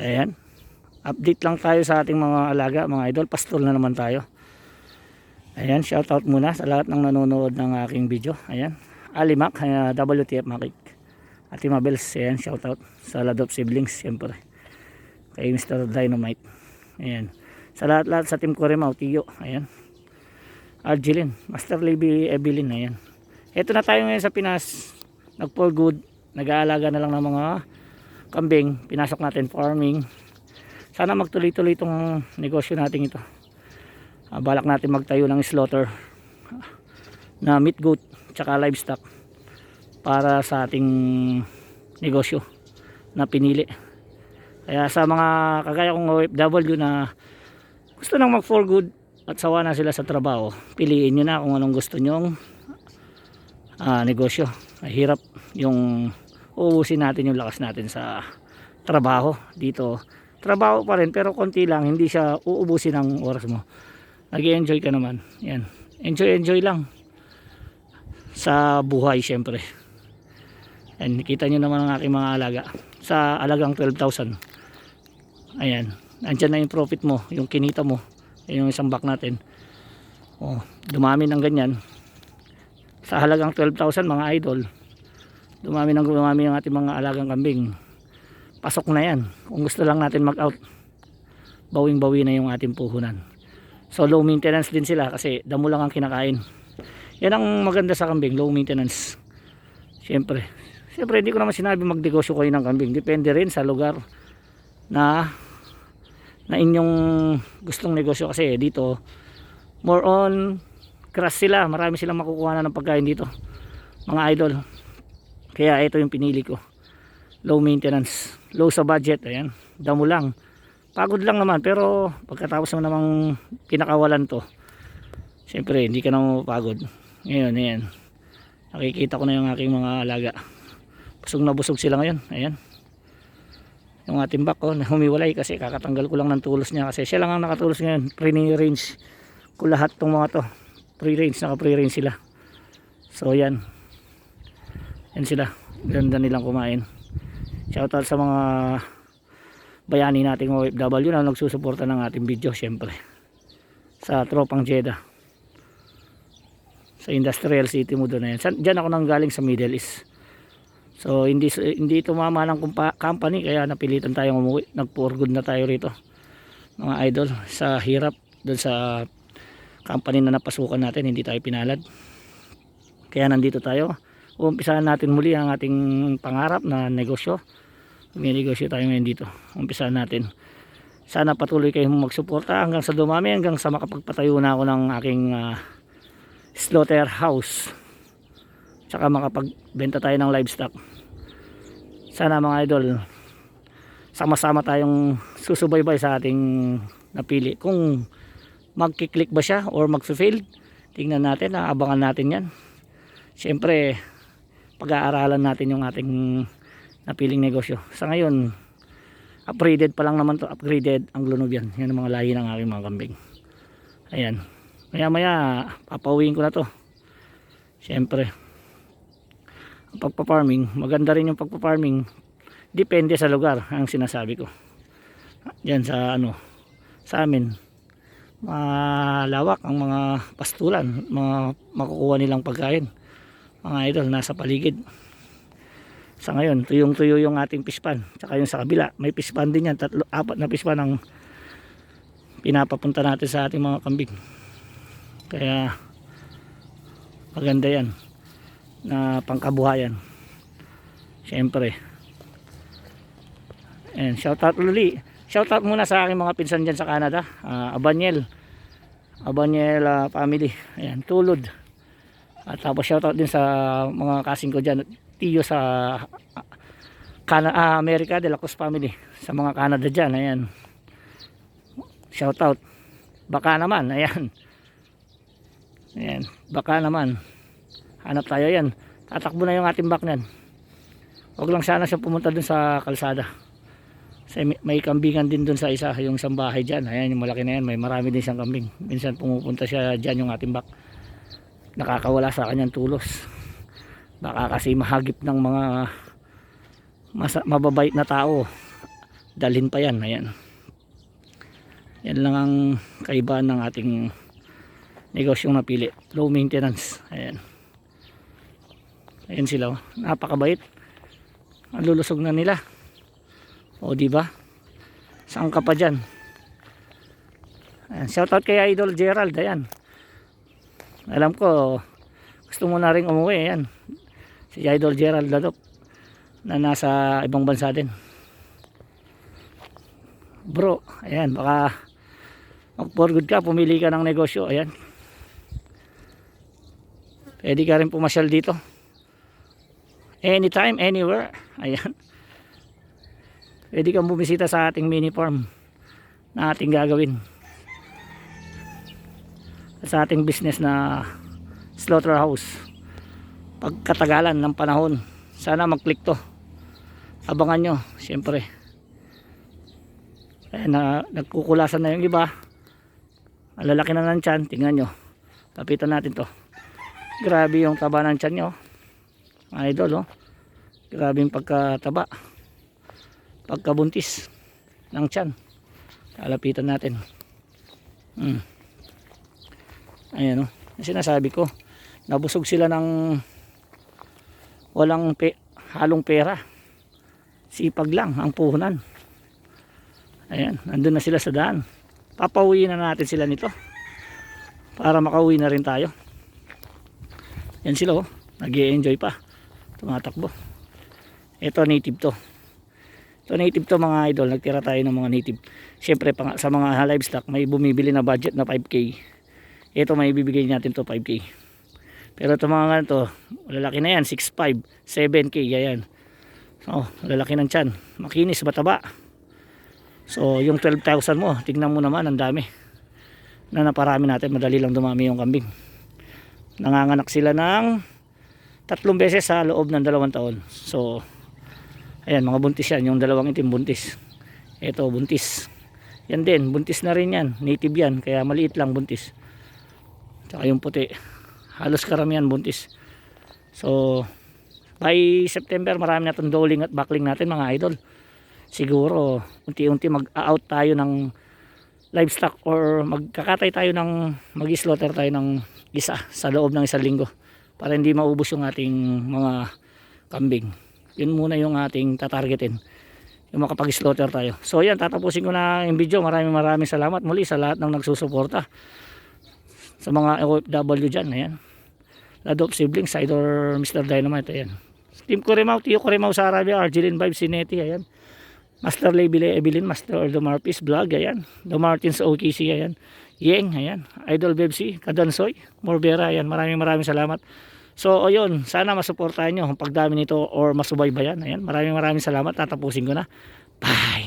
Ayan. Update lang tayo sa ating mga alaga, mga idol. Pastol na naman tayo. Ayan, shoutout muna sa lahat ng nanonood ng aking video. Ayan. Alimak, uh, WTF Makik. Ate Mabels, ayan, shoutout sa Ladop Siblings, siyempre. Kay Mr. Dynamite. Ayan. Sa lahat-lahat sa team Coremao, Tiyo. Ayan. Argelin, Master Libby Evelyn, ayan. Ito na tayo ngayon sa Pinas. Nag for good. Nag-aalaga na lang ng mga kambing. Pinasok natin farming. Sana magtuloy-tuloy itong negosyo natin ito. Ah, balak natin magtayo ng slaughter na meat goat tsaka livestock para sa ating negosyo na pinili. Kaya sa mga kagaya kong OFW na gusto nang mag for good at sawa na sila sa trabaho, piliin nyo na kung anong gusto nyong ah, negosyo. Mahirap yung uubusin natin yung lakas natin sa trabaho dito. Trabaho pa rin pero konti lang, hindi siya uubusin ng oras mo. Nag-enjoy ka naman. Yan. Enjoy, enjoy lang. Sa buhay syempre. Yan, kita nyo naman ang aking mga alaga. Sa alagang 12,000. Ayan. Andyan na yung profit mo, yung kinita mo. Yung isang back natin. Oh, dumami ng ganyan. Sa halagang 12,000 mga idol. Dumami ng dumami ang ating mga alagang kambing. Pasok na yan. Kung gusto lang natin mag-out, bawing-bawi na yung ating puhunan. So low maintenance din sila kasi damo lang ang kinakain. Yan ang maganda sa kambing, low maintenance. Siyempre. Siyempre hindi ko naman sinabi magnegosyo kayo ng kambing. Depende rin sa lugar na na inyong gustong negosyo kasi dito more on crush sila. Marami silang makukuha na ng pagkain dito. Mga idol. Kaya ito yung pinili ko. Low maintenance. Low sa budget. Ayan. Damo lang. Pagod lang naman. Pero pagkatapos mo namang pinakawalan to syempre hindi ka na mapagod ngayon ayan. Nakikita ko na yung aking mga alaga. Busog na busog sila ngayon. Ayan. Yung ating back oh, na humiwalay kasi kakatanggal ko lang ng tulos niya kasi siya lang ang nakatulos ngayon. Pre range ko lahat tong mga to. Pre range naka pre range sila. So yan yan sila. Ganda nilang kumain. Shoutout sa mga bayani nating OFW na nagsusuporta ng ating video syempre. Sa tropang Jeddah. Sa industrial city mo doon na yan. Dyan ako nang galing sa Middle East. So hindi hindi tumama ng company kaya napilitan tayong umuwi. Nag for good na tayo rito. Mga idol sa hirap doon sa company na napasukan natin hindi tayo pinalad. Kaya nandito tayo umpisahan natin muli ang ating pangarap na negosyo. May negosyo tayo ngayon dito. Umpisahan natin. Sana patuloy kayong magsuporta hanggang sa dumami hanggang sa makapagpatayo na ako ng aking uh, slaughterhouse tsaka makapagbenta tayo ng livestock. Sana mga idol sama-sama tayong susubaybay sa ating napili. Kung magkiklik ba siya or mag-fail tingnan natin, abangan natin yan. Syempre pag-aaralan natin yung ating napiling negosyo. Sa ngayon, upgraded pa lang naman to, upgraded ang lunog yan. Ang mga lahi ng aking mga kambing. Ayan. Maya maya, papauwiin ko na to. Siyempre, ang pagpa-farming, maganda rin yung pagpa-farming. Depende sa lugar, ang sinasabi ko. Yan sa ano, sa amin, malawak ang mga pastulan, mga makukuha nilang pagkain. Mga idol, nasa paligid. Sa ngayon tuyong tuyo yung ating pispan. Tsaka yung sa kabila may pispan din yan. Tatlo, apat na pispan ang pinapapunta natin sa ating mga kambing. Kaya maganda yan na pangkabuhayan. Syempre and shout out uli shout out muna sa aking mga pinsan dyan sa Canada. Uh, Abanyel Abanyel uh, family. Ayan tulod at tapos shout out din sa mga kasing ko dyan. Tiyo sa Cana ah, America de la Cruz family. Sa mga Canada dyan ayan. Shout out baka naman ayan. Ayan baka naman. Hanap tayo yan tatakbo na yung ating back nan huwag lang sana siya pumunta dun sa kalsada. Kasi may, may kambingan din dun sa isa yung isang bahay dyan. Ayan yung malaki na yan. May marami din siyang kambing. Minsan pumupunta siya dyan yung ating back nakakawala sa kanyang tulos. Baka kasi mahagip ng mga masa, mababait na tao. Dalhin pa yan ayan. Yan lang ang kaibahan ng ating negosyong napili. Low maintenance ayan. Ayan sila oh. napakabait. Ang lulusog na nila. O di ba? Saan ka pa dyan? Ayan, shoutout kay Idol Gerald ayan alam ko gusto mo na rin umuwi ayan si Idol Gerald Ladop na nasa ibang bansa din. Bro ayan baka mag for good ka pumili ka ng negosyo ayan. Pwede ka rin pumasyal dito. Anytime anywhere ayan. Pwede kang bumisita sa ating mini farm na ating gagawin sa ating business na slaughterhouse. Pagkatagalan ng panahon sana mag click to. Abangan nyo syempre. Eh, na, nagkukulasan na yung iba. Ang lalaki na ng tiyan tingnan nyo. Tapitan natin to. Grabe yung taba ng tiyan nyo. Mga idol oh. grabe yung pagkataba. Pagkabuntis ng tiyan. Lalapitan natin. Hmm. Ayan oh. yung sinasabi ko nabusog sila ng walang pe, halong pera. Sipag lang ang puhunan. Ayan nandun na sila sa daan. Papauwi na natin sila nito para makauwi na rin tayo. Yan sila oh. Nag enjoy pa. Tumatakbo. Ito native to. Ito native to mga idol. Nagtira tayo ng mga native. Syempre sa mga livestock may bumibili na budget na 5k ito may bibigay natin to 5k pero ito mga ganito lalaki na yan 6.5 7k yan. Oh lalaki ng tiyan. Makinis mataba. So yung 12,000 mo tignan mo naman ang dami. Na naparami natin madali lang dumami yung kambing. Nanganganak sila ng tatlong beses sa loob ng dalawang taon. So ayan mga buntis yan yung dalawang itim buntis. Ito buntis. Yan din buntis na rin yan native yan kaya maliit lang buntis tsaka yung puti. Halos karamihan buntis. So by September marami na itong doling at backling natin mga idol. Siguro unti-unti mag-out tayo ng livestock or magkakatay tayo ng mag-slaughter tayo ng isa sa loob ng isang linggo para hindi maubos yung ating mga kambing. Yun muna yung ating tatargetin. Yung makapag-slaughter tayo. So yan tatapusin ko na yung video. Maraming maraming salamat muli sa lahat ng nagsusuporta sa mga OFW dyan ayan Ladop Siblings or Mr. Dynamite ayan Team Kurimaw, Tio Kurimaw sa Arabia Argelin Vibe Sineti ayan Master Labile Evelyn, Master Domarpis Vlog, ayan. Domartins OKC, ayan. Yeng, ayan. Idol Bebsi, Kadansoy, Morbera, ayan. Maraming maraming salamat. So, ayun, sana masuportahan nyo ang pagdami nito or masubaybayan. Ayan, maraming maraming salamat. Tatapusin ko na. Bye!